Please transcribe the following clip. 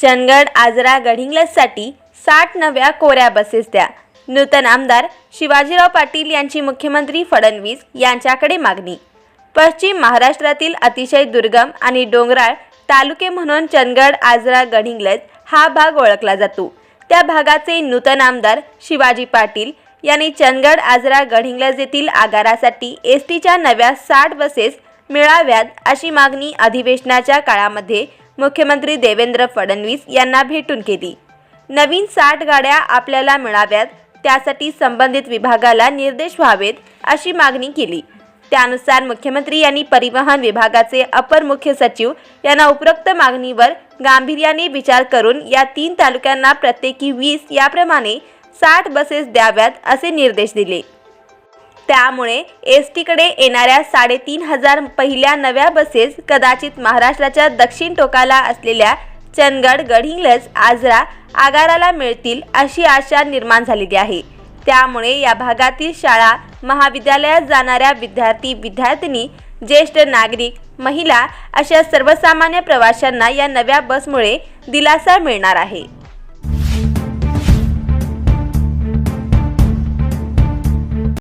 चंदगड आजरा गडिंग्लजसाठी साठ नव्या कोऱ्या बसेस द्या. नूतन आमदार शिवाजीराव पाटील यांची मुख्यमंत्री फडणवीस यांच्याकडे मागणी. पश्चिम महाराष्ट्रातील अतिशय दुर्गम आणि डोंगराळ तालुके म्हणून चंदगड आजरा गडिंग्लज हा भाग ओळखला जातो. त्या भागाचे नूतन आमदार शिवाजी पाटील यांनी चंदगड आजरा गडिंग्लज येथील आगारासाठी एस टीच्या नव्या साठ बसेस मिळाव्यात अशी मागणी अधिवेशनाच्या काळामध्ये मुख्यमंत्री देवेंद्र फडणवीस यांना भेटून केली. नवीन साठ गाड्या आपल्याला मिळाव्यात त्यासाठी संबंधित विभागाला निर्देश व्हावेत अशी मागणी केली. त्यानुसार मुख्यमंत्री यांनी परिवहन विभागाचे अपर मुख्य सचिव यांना उपरोक्त मागणीवर गांभीर्याने विचार करून या तीन तालुक्यांना प्रत्येकी वीस याप्रमाणे साठ बसेस द्याव्यात असे निर्देश दिले. त्यामुळे एस टीकडे येणाऱ्या साडेतीन हजार पहिल्या नव्या बसेस कदाचित महाराष्ट्राच्या दक्षिण टोकाला असलेल्या चंदगड गडहिंग्लज आजरा आगाराला मिळतील अशी आशा निर्माण झालेली आहे. त्यामुळे या भागातील शाळा महाविद्यालयात जाणाऱ्या विद्यार्थी विद्यार्थिनी ज्येष्ठ नागरिक महिला अशा सर्वसामान्य प्रवाशांना या नव्या बसमुळे दिलासा मिळणार आहे.